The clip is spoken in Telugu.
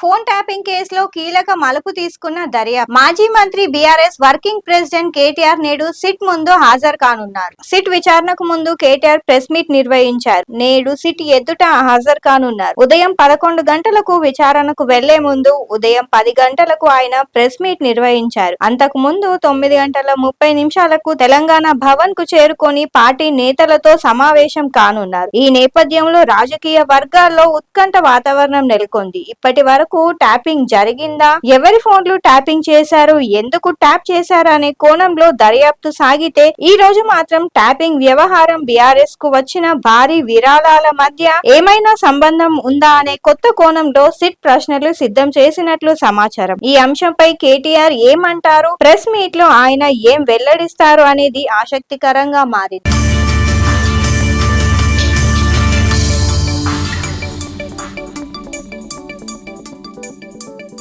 ఫోన్ ట్యాపింగ్ కేసులో కీలక మలుపు తీసుకున్న దర్యాప్తు. మాజీ మంత్రి బీఆర్ఎస్ వర్కింగ్ ప్రెసిడెంట్ కేటీఆర్ నేడు సిట్ ముందు హాజరు కానున్నారు. సిట్ విచారణకు ముందు కేటీఆర్ ప్రెస్ మీట్ నిర్వహించారు. నేడు సిట్ ఎదుట హాజరు కానున్నారు. ఉదయం పదకొండు గంటలకు విచారణకు వెళ్ళే ముందు ఉదయం పది గంటలకు ఆయన ప్రెస్ మీట్ నిర్వహించారు. అంతకు ముందు తొమ్మిది గంటల ముప్పై నిమిషాలకు తెలంగాణ భవన్కు చేరుకొని పార్టీ నేతలతో సమావేశం కానున్నారు. ఈ నేపథ్యంలో రాజకీయ వర్గాల్లో ఉత్కంఠ వాతావరణం నెలకొంది. ఇప్పటి వరకు ట్యాపింగ్ జరిగిందా? ఎవరి ఫోన్లు ట్యాపింగ్ చేశారు? ఎందుకు ట్యాప్ చేశారు అనే కోణంలో దర్యాప్తు సాగితే ఈ రోజు మాత్రం ట్యాపింగ్ వ్యవహారం బీఆర్ఎస్కు వచ్చిన భారీ విరాళాల మధ్య ఏమైనా సంబంధం ఉందా అనే కొత్త కోణంలో సిట్ ప్రశ్నలు సిద్ధం చేసినట్లు సమాచారం. ఈ అంశంపై కేటీఆర్ ఏమంటారు? ప్రెస్ మీట్లో ఆయన ఏం వెల్లడిస్తారు అనేది ఆసక్తికరంగా మారింది.